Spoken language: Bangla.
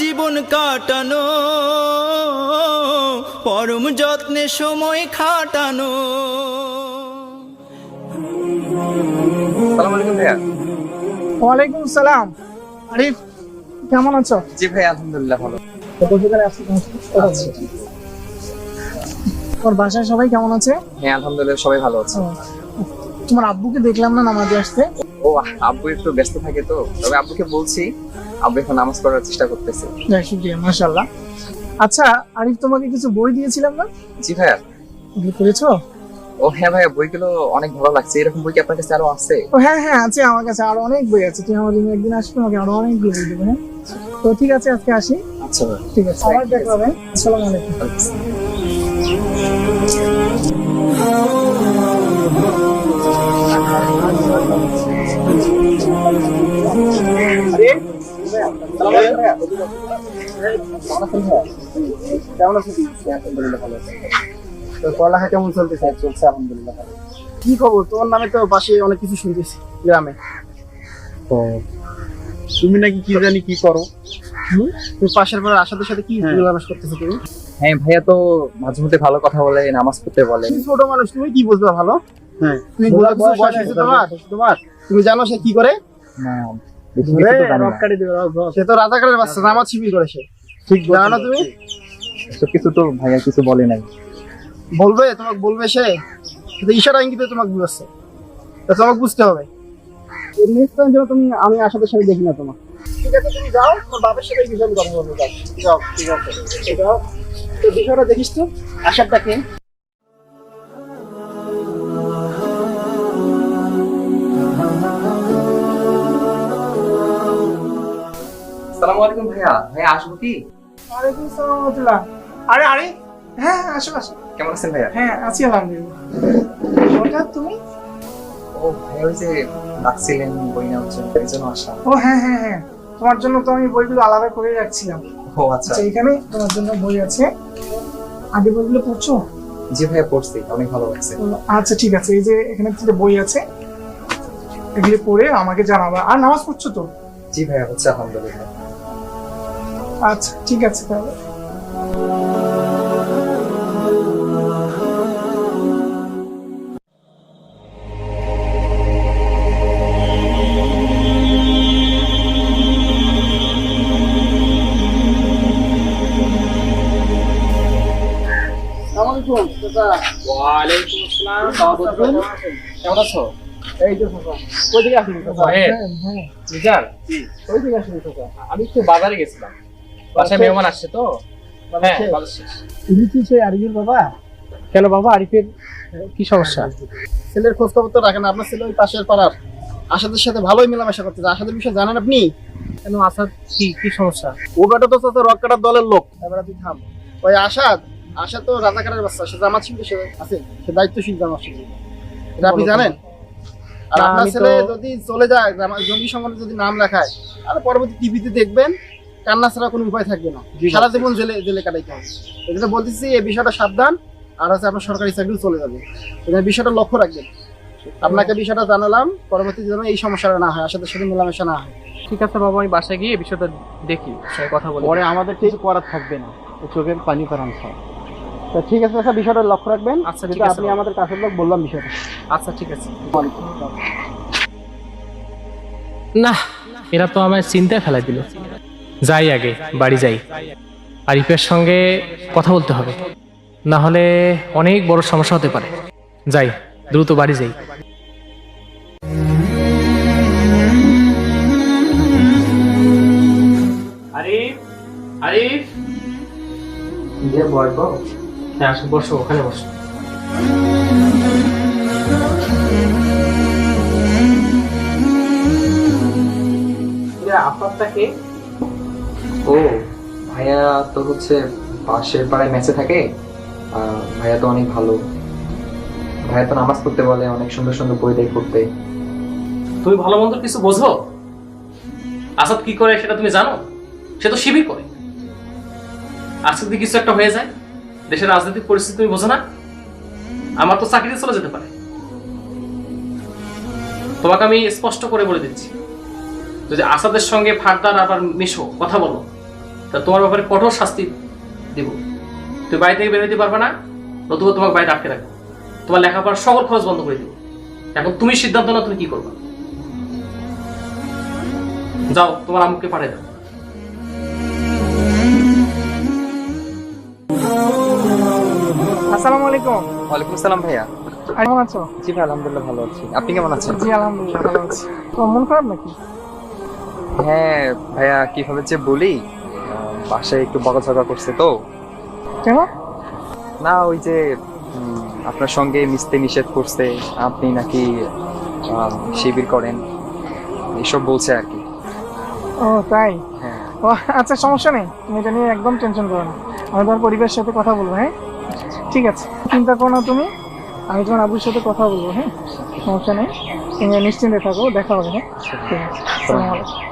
জীবন কাটানো পরম যত্নে সময় খাটানো। ওয়ালাইকুম সালাম। আরিফ কেমন আছো? জি ভাই আলহামদুলিল্লাহ ভালো। তোমার বাসায় সবাই কেমন আছে? হ্যাঁ আলহামদুলিল্লাহ সবাই ভালো আছে। তোমার আব্বুকে দেখলাম না নামাজে আসতে। ও আব্বু একটু ব্যস্ত থাকে তো তবে আব্বুকে বলছি আব্বু এখন নামাজ পড়ার চেষ্টা করতেছে। যাই শুক্রিয়া মাশাল্লাহ আচ্ছা আরিফ তোমাকে কিছু বই দিয়েছিলাম না? জি ভাইয়া। ওগুলো করেছ ও হ্যাঁ ভাইয়া বইগুলো অনেক ভালো লাগছে। এরকম বই কি আপনার কাছে আরও আছে? ও হ্যাঁ হ্যাঁ আছে আমার কাছে আরও অনেক বই আছে। তুমি আমার রুমে একদিন আসবে আমাকে আরও অনেক বই দেবো হ্যাঁ? তো ঠিক আছে আজকে আসি। আচ্ছা ঠিক আছে আবার দেখা হবে। আসসালামু আলাইকুম। কেমন আছো আলহামদুলিল্লাহ ভালো আছে তো পড়ালেখা কেমন চলতেছে চলছে আলহামদুলিল্লাহ ভালো কি খবর? তোমার নামে তো পাশে অনেক কিছু শুনতেছি গ্রামে। তো তুমি নাকি কি জানি কি করো? তুমি পাশের পাড়ার আশাদের সাথে কি মেলামেশ করতেছো তুমি? হ্যাঁ ভাইয়া তো মাঝে মধ্যে ভালো কথা বলে নামাজ পড়তে বলে। ছোট মানুষ তুমি কি বুঝবা ভালো? হ্যাঁ। তুমি বোঝা কিছু বয়স হয়েছে তোমার? তোমার? তুমি জানো সে কি করে? না। সে তো রাজাকারের বাচ্চা নামাজ শিবির করে সে। ঠিক জানো না তুমি? কিছু তো ভাইয়া কিছু বলে নাই। বলবে তোমাকে বলবে সে। ইশারা ইঙ্গিতে তোমাকে বুঝাচ্ছে। তোমাকে বুঝতে হবে। নেক্সট টাইম যেন তুমি আমি আশাদের সাথে দেখি না তোমার ঠিক আছে তুমি যাও। তোমার বাবার সাথে এই বিষয়ে আমি কথা বলব যাও। যাও ঠিক আছে যাও। তো বিষয়টা দেখিস তো। আশারটাকে আসসালামু আলাইকুম ভাইয়া ভাইয়া আসব কি? ওয়ালাইকুম আসসালাম রাহমাতুল্লাহ। আরে আরে হ্যাঁ হ্যাঁ, আসো আসো। কেমন আছেন ভাইয়া? হ্যাঁ আছি আলহামদুলিল্লাহ। হঠাৎ তুমি? ও ভাইয়া ওই যে ডাকছিলেন বই নেওয়ার জন্য এই জন্য আসা ও হ্যাঁ হ্যাঁ হ্যাঁ। তোমার জন্য তো আমি বইগুলো আলাদা করে রাখছিলাম। ও আচ্ছা। আচ্ছা এখানে তোমার জন্য বই আছে। আগে বইগুলো পড়ছো? জি ভাইয়া পড়ছি অনেক ভালো লাগছে। আচ্ছা ঠিক আছে এই যে এখানে তিনটে বই আছে। এগুলি পড়ে আমাকে জানাবা। আর নামাজ পড়ছো তো? জি ভাইয়া হচ্ছে আলহামদুলিল্লাহ। আচ্ছা ঠিক আছে তাহলে। কেমন আছো? এই তো ফাঁকা কই থেকে আসলি হ্যাঁ হ্যাঁ। রিজাল কই থেকে আসলি ফাঁকা আমি একটু বাজারে গেছিলাম। বাসায় মেহমান আসছে তো? হ্যাঁ বাজার শেষ। তুমি কি সেই আরিফের বাবা? কেন বাবা? আরিফের কি সমস্যা? ছেলের খোঁজ খবর তো রাখেন আপনার ছেলে ওই পাশের পাড়ার। আশাদের সাথে ভালোই মেলামেশা করতেছে। আশাদের বিষয়ে জানেন আপনি? কেন আসাদ কি কি সমস্যা? ও বেটা তো তো রক কাটার দলের লোক। এবার তুই থাম। ওই আশাদ আশা তো রাজাকারের বাচ্চা সে জামাত শিল্পী সে আছে সে দায়িত্বশীল জামাত শিল্পী এটা আপনি জানেন? আর আপনার ছেলে যদি চলে যায় জামা- জঙ্গি সংগঠনে যদি নাম লেখায় তাহলে পরবর্তী টিভিতে দেখবেন কান্না ছাড়া কোনো উপায় থাকবে না। সারা জীবন জেলে জেলে কাটাইতে হবে। জন্য বলতেছি এই বিষয়টা সাবধান আর হচ্ছে আপনার সরকারি চাকরি চলে যাবে। এই বিষয়টা লক্ষ্য রাখবেন। আপনাকে বিষয়টা জানালাম পরবর্তী যেন এই সমস্যাটা না হয় আশাদের সাথে মেলামেশা না হয়। ঠিক আছে বাবা আমি বাসায় গিয়ে এই বিষয়টা দেখি কথা বলি। পরে আমাদের কিছু করার থাকবে না। চোখের পানি করান সব তা ঠিক আছে স্যার বিষয়টা লক্ষ্য রাখবেন। আচ্ছা, যেটা ঠিক আছে আপনি আমাদের কাছের লোক বললাম বিষয়টা। আচ্ছা ঠিক আছে। না এরা তো আমায় চিন্তায় ফেলাই দিল। যাই আগে বাড়ি যাই। আরিফের সঙ্গে কথা বলতে হবে। না হলে অনেক বড় সমস্যা হতে পারে। যাই দ্রুত বাড়ি যাই। আরিফ আরিফ। যে বলব হ্যাঁ আসো বসো ওখানে বসো। আপনারটাকে ও, ভাইয়া তো হচ্ছে পাশের পাড়ায় মেসে থাকে। ভাইয়া তো অনেক ভালো। ভাইয়া তো নামাজ পড়তে বলে, অনেক সুন্দর সুন্দর বই দেয় পড়তে। তুমি ভালো মন্দ কিছু বোঝো? আসাদ কি করে সেটা তুমি জানো? সে তো শিবির করে। যদি কিছু একটা হয়ে যায়, দেশের রাজনৈতিক পরিস্থিতি তুমি বোঝো না? আমার তো চাকরিতে চলে যেতে পারে। তোমাকে আমি স্পষ্ট করে বলে দিচ্ছি। যদি আসাদের সঙ্গে ফারদার আবার মিশো কথা বলো। তা তোমার ব্যাপারে কঠোর শাস্তি দিব। তুমি বাড়ি থেকে বের হইতে পারবে না নতুবা তোমাকে বাড়িতে আটকে রাখব। তোমার লেখাপড়ার সকল খরচ বন্ধ করে দিব। এখন তুমি সিদ্ধান্ত না তুমি কি করবে। যাও তোমার আম্মুকে পাঠিয়ে দাও। আসসালামু আলাইকুম। ওয়ালাইকুম আসসালাম ভাইয়া। কেমন আছো? জি ভাই আলহামদুলিল্লাহ ভালো আছি। আপনি কেমন আছেন? জি আলহামদুলিল্লাহ ভালো আছি। তো মন খারাপ নাকি? হ্যাঁ ভাইয়া কীভাবে যে বলি? বাসায় একটু বকাঝকা করছে তো। কেন? না ওই যে আপনার সঙ্গে মিশতে নিষেধ করছে আপনি নাকি শিবির করেন। এসব বলছে আর কি। ও তাই? হ্যাঁ। ও আচ্ছা সমস্যা নেই। তুমি এটা নিয়ে একদম টেনশন করো না। আমি তোমার পরিবারের সাথে কথা বলব হ্যাঁ? ঠিক আছে। চিন্তা করো না তুমি। আমি তোমার আবুর সাথে কথা বলব হ্যাঁ? সমস্যা নেই। তুমি নিশ্চিন্তে থাকো দেখা হবে হ্যাঁ? ঠিক আছে।